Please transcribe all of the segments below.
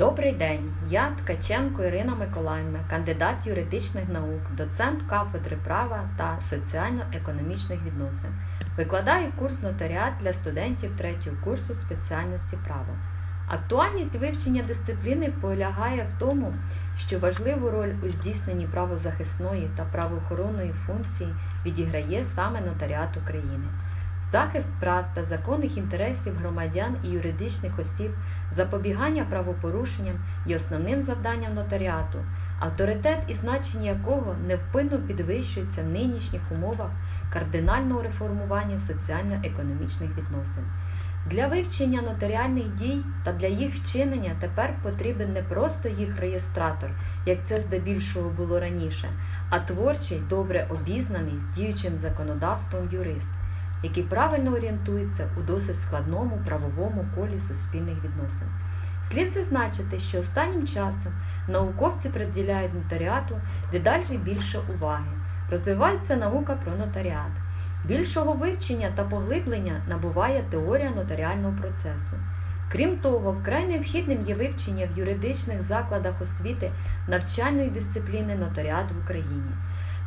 Добрий день, я Ткаченко Ірина Миколаївна, кандидат юридичних наук, доцент кафедри права та соціально-економічних відносин. Викладаю курс нотаріат для студентів третього курсу спеціальності право. Актуальність вивчення дисципліни полягає в тому, що важливу роль у здійсненні правозахисної та правоохоронної функції відіграє саме нотаріат України. Захист прав та законних інтересів громадян і юридичних осіб, запобігання правопорушенням є основним завданням нотаріату, авторитет і значення якого невпинно підвищується в нинішніх умовах кардинального реформування соціально-економічних відносин. Для вивчення нотаріальних дій та для їх вчинення тепер потрібен не просто їх реєстратор, як це здебільшого було раніше, а творчий, добре обізнаний з діючим законодавством юрист який правильно орієнтується у досить складному правовому колі суспільних відносин. Слід зазначити, що останнім часом науковці приділяють нотаріату дедалі більше уваги. Розвивається наука про нотаріат. Більшого вивчення та поглиблення набуває теорія нотаріального процесу. Крім того, вкрай необхідним є вивчення в юридичних закладах освіти навчальної дисципліни нотаріат в Україні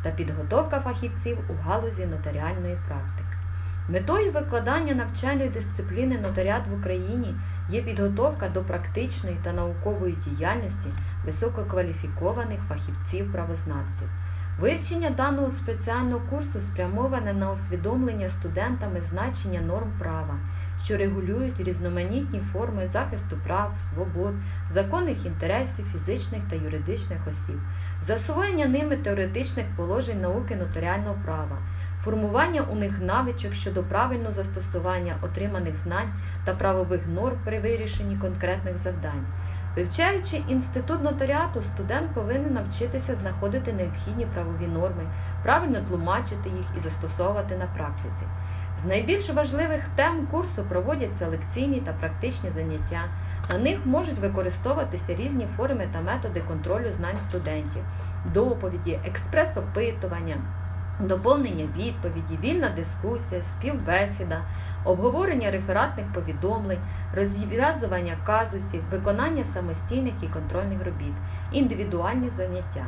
та підготовка фахівців у галузі нотаріальної практики. Метою викладання навчальної дисципліни нотаріат в Україні є підготовка до практичної та наукової діяльності висококваліфікованих фахівців-правознавців. Вивчення даного спеціального курсу спрямоване на усвідомлення студентами значення норм права, що регулюють різноманітні форми захисту прав, свобод, законних інтересів фізичних та юридичних осіб, засвоєння ними теоретичних положень науки нотаріального права формування у них навичок щодо правильного застосування отриманих знань та правових норм при вирішенні конкретних завдань. Вивчаючи інститут нотаріату, студент повинен навчитися знаходити необхідні правові норми, правильно тлумачити їх і застосовувати на практиці. З найбільш важливих тем курсу проводяться лекційні та практичні заняття. На них можуть використовуватися різні форми та методи контролю знань студентів, доповіді, експрес-опитування. Доповнення відповіді, вільна дискусія, співбесіда, обговорення рефератних повідомлень, розв'язування казусів, виконання самостійних і контрольних робіт, індивідуальні заняття.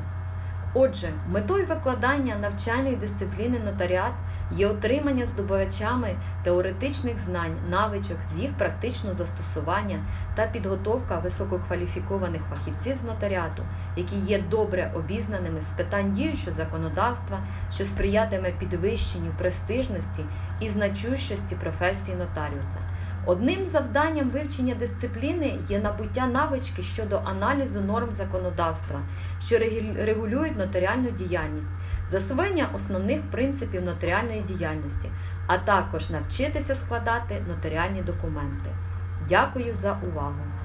Отже, метою викладання навчальної дисципліни нотаріат є отримання здобувачами теоретичних знань, навичок з їх практичного застосування та підготовка висококваліфікованих фахівців з нотаріату, які є добре обізнаними з питань діючого законодавства, що сприятиме підвищенню престижності і значущості професії нотаріуса. Одним завданням вивчення дисципліни є набуття навички щодо аналізу норм законодавства, що регулюють нотаріальну діяльність, засвоєння основних принципів нотаріальної діяльності, а також навчитися складати нотаріальні документи. Дякую за увагу!